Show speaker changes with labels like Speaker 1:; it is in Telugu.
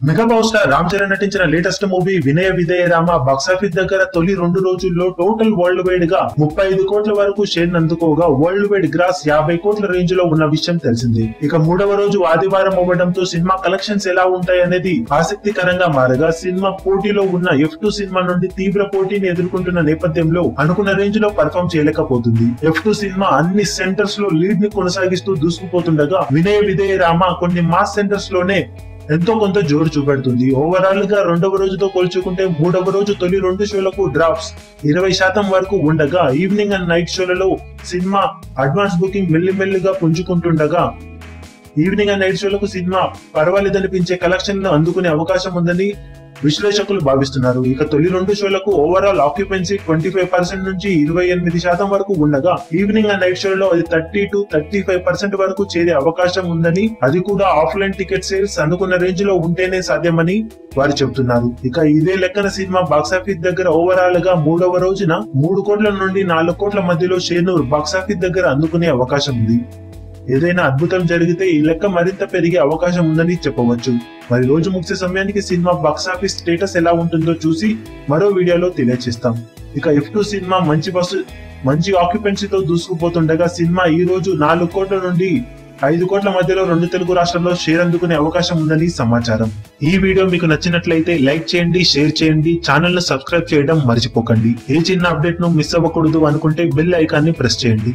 Speaker 1: Mega power star Ram Charan నటించిన latest movie Vinaya Vidheya Rama box office దగ్గర తొలి రెండు రోజుల్లో టోటల్ వరల్డ్ వైడ్గా ముప్పై ఐదు కోట్ల వరకు షేర్ అందుకోగా వరల్డ్ వైడ్ గ్రాస్ యాభై కోట్ల రేంజ్లో ఉన్న విషయం తెలిసింది. ఇక మూడవ రోజు ఆదివారం అవ్వడంతో సినిమా కలెక్షన్స్ ఎలా ఉంటాయనేది ఆసక్తికరంగా మారగా సినిమా పోటీలో ఉన్న ఎఫ్ టూ సినిమా నుండి తీవ్ర పోటీని ఎదుర్కొంటున్న నేపథ్యంలో అనుకున్న రేంజ్లో పర్ఫామ్ చేయలేకపోతుంది. ఎఫ్ టూ సినిమా అన్ని సెంటర్స్లో లీడ్ని కొనసాగిస్తూ దూసుకుపోతుండగా వినయ విధేయ రామ కొన్ని మాస్ సెంటర్స్లోనే ఎంతో కొంత జోరు చూపెడుతుంది. ఓవరాల్గా రెండవ రోజుతో పోల్చుకుంటే మూడవ రోజు తొలి రెండు షోలకు డ్రాప్స్ ఇరవై శాతం వరకు ఉండగా ఈవినింగ్ అండ్ నైట్ షోలలో సినిమా అడ్వాన్స్ బుకింగ్ మెల్లిమెల్లిగా పుంజుకుంటుండగా ఈవినింగ్ అండ్ నైట్ షోలకు సినిమా పర్వాలేదనిపించే కలెక్షన్లు అందుకునే అవకాశం ఉందని విశ్లేషకులు భావిస్తున్నారు. ఇక తొలి రెండు షోలకు overall occupancy twenty five percent నుంచి ఇరవై ఎనిమిది శాతం వరకు ఉండగా ఈవినింగ్ అండ్ నైట్ షోలో అది thirty to thirty five percent వరకు చేరే అవకాశం ఉందని అది కూడా ఆఫ్లైన్ టికెట్ సేల్స్ అనుకున్న రేంజ్లో ఉంటేనే సాధ్యమని వారు చెబుతున్నారు. ఇక ఇదే లెక్కన సినిమా బాక్సాఫీస్ దగ్గర ఓవరాల్గా మూడవ రోజున మూడు కోట్ల నుండి నాలుగు కోట్ల మధ్యలో షేనూర్ బాక్సాఫీస్ దగ్గర అందుకునే అవకాశం ఉంది. ఏదైనా అద్భుతం జరిగితే ఈ లెక్క మరింత పెరిగే అవకాశం ఉందని చెప్పవచ్చు. మరి రోజు ముగిసే సమయానికి సినిమా బాక్సాఫీస్ స్టేటస్ ఎలా ఉంటుందో చూసి మరో వీడియోలో తెలియజేస్తాం ఇక ఎఫ్ టూ సినిమా మంచి బస్సు మంచి ఆక్యుపెన్సీతో దూసుకుపోతుండగా సినిమా ఈ రోజు నాలుగు కోట్ల నుండి ఐదు కోట్ల మధ్యలో రెండు తెలుగు రాష్ట్రాల్లో షేర్ అందుకునే అవకాశం ఉందని సమాచారం. ఈ వీడియో మీకు నచ్చినట్లయితే లైక్ చేయండి షేర్ చేయండి ఛానల్ను సబ్స్క్రైబ్ చేయడం మర్చిపోకండి. ఏ చిన్న అప్డేట్ను మిస్ అవ్వకూడదు అనుకుంటే బెల్ ఐకాన్ని ప్రెస్ చేయండి.